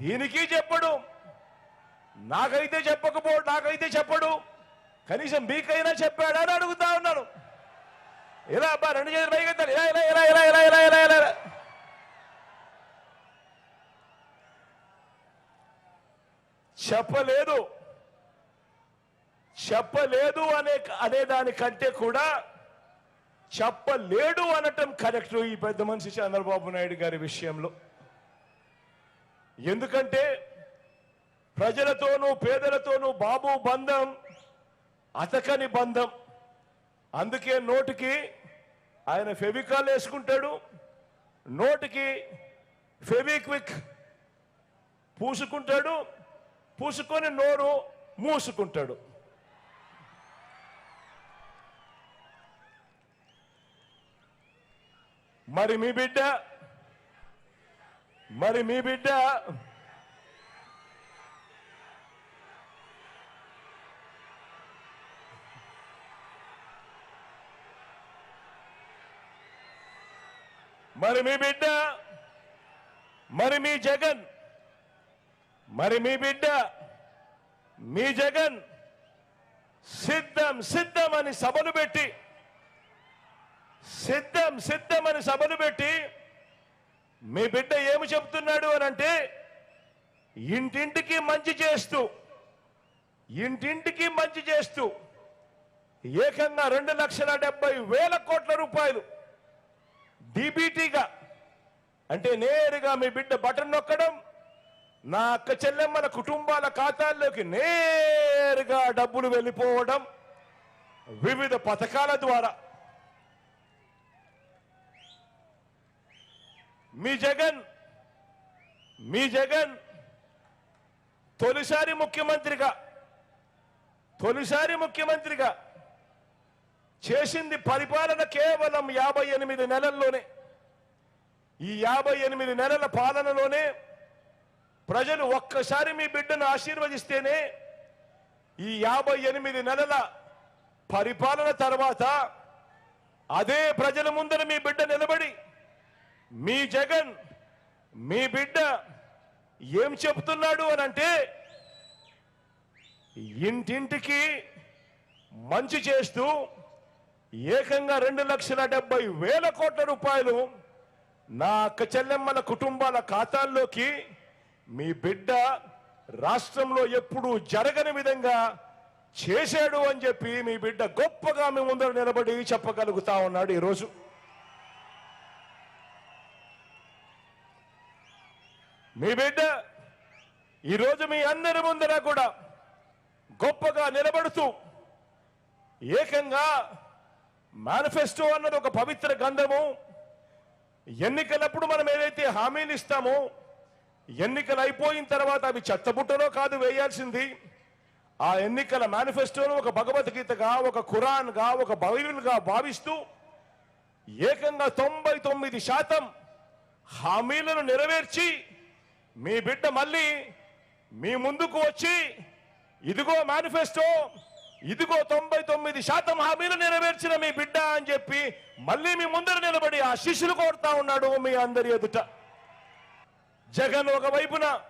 దీనికి చెప్పడు. నాకైతే చెప్పకపో నాకైతే చెప్పడు. కనీసం మీకైనా చెప్పాడా అని అడుగుతా ఉన్నాను. ఇలా అబ్బా రెండు చేతులు పైకెత్తాలి ఇలా ఇలా ఇలా ఇలా ఇలా ఇలా ఇలా ఇలా ఇలా. చెప్పలేదు. చెప్పలేదు అనే అనే దానికంటే కూడా చెప్పలేడు అనటం కరెక్ట్ ఈ పెద్ద మనిషి చంద్రబాబు నాయుడు గారి విషయంలో. ఎందుకంటే ప్రజలతోనూ పేదలతోనూ బాబు బంధం అతకని బంధం. అందుకే నోటికి ఆయన ఫెవికాల్ వేసుకుంటాడు నోటికి ఫెవిక్విక్ పూసుకుంటాడు పూసుకొని నోరు మూసుకుంటాడు. మరి మీ బిడ్డ మరి మీ బిడ్డ? మరి మీ బిడ్డ? మరి మీ జగన్? మరి మీ బిడ్డ? మీ జగన్? సిద్ధం సిద్ధం అని సభను పెట్టి సిద్ధం సిద్ధం అని సభను పెట్టి మీ బిడ్డ ఏమి చెప్తున్నాడు అని అంటే ఇంటింటికి మంచి చేస్తూ ఇంటింటికి మంచి చేస్తూ ఏకంగా రెండు లక్షల డెబ్బై వేల కోట్ల రూపాయలు డిబిటీగా అంటే నేరుగా మీ బిడ్డ బటన్ నొక్కడం నా అక్క చెల్లెమ్మల కుటుంబాల ఖాతాల్లోకి నేరుగా డబ్బులు వెళ్ళిపోవడం వివిధ పథకాల ద్వారా మీ జగన్ మీ జగన్ తొలిసారి ముఖ్యమంత్రిగా తొలిసారి ముఖ్యమంత్రిగా చేసింది పరిపాలన కేవలం యాభై ఎనిమిది నెలల్లోనే. ఈ యాభై ఎనిమిది నెలల పాలనలోనే ప్రజలు ఒక్కసారి మీ బిడ్డను ఆశీర్వదిస్తేనే ఈ యాభై ఎనిమిది నెలల పరిపాలన తర్వాత అదే ప్రజల ముందర మీ బిడ్డ నిలబడి మీ జగన్ మీ బిడ్డ ఏం చెప్తున్నాడు అని అంటే ఇంటింటికి మంచి చేస్తూ ఏకంగా రెండు లక్షల డెబ్బై వేల కోట్ల రూపాయలు నా అక్క చెల్లెమ్మల కుటుంబాల ఖాతాల్లోకి మీ బిడ్డ రాష్ట్రంలో ఎప్పుడూ జరగని విధంగా చేశాడు అని చెప్పి మీ బిడ్డ గొప్పగా మీ ముందర నిలబడి చెప్పగలుగుతా ఉన్నాడు ఈరోజు. మీ బిడ్డ ఈరోజు మీ అందరి ముందర కూడా గొప్పగా నిలబడుతూ ఏకంగా మేనిఫెస్టో అన్నది ఒక పవిత్ర గంధము ఎన్నికలప్పుడు మనం ఏదైతే హామీలు ఇస్తామో ఎన్నికలు అయిపోయిన తర్వాత అవి చెత్తబుట్టలో కాదు వేయాల్సింది. ఆ ఎన్నికల మేనిఫెస్టోను ఒక భగవద్గీతగా ఒక ఖురాన్గా ఒక బైబిల్గా భావిస్తూ ఏకంగా తొంభై తొమ్మిది శాతం హామీలను నెరవేర్చి మీ బిడ్డ మళ్ళీ మీ ముందుకు వచ్చి ఇదిగో మేనిఫెస్టో ఇదిగో తొంభై తొమ్మిది శాతం హామీలు నెరవేర్చిన మీ బిడ్డ అని చెప్పి మళ్ళీ మీ ముందర నిలబడి ఆ శిష్యులు కోరుతా ఉన్నాడు మీ అందరి ఎదుట. జగన్ ఒక వైపున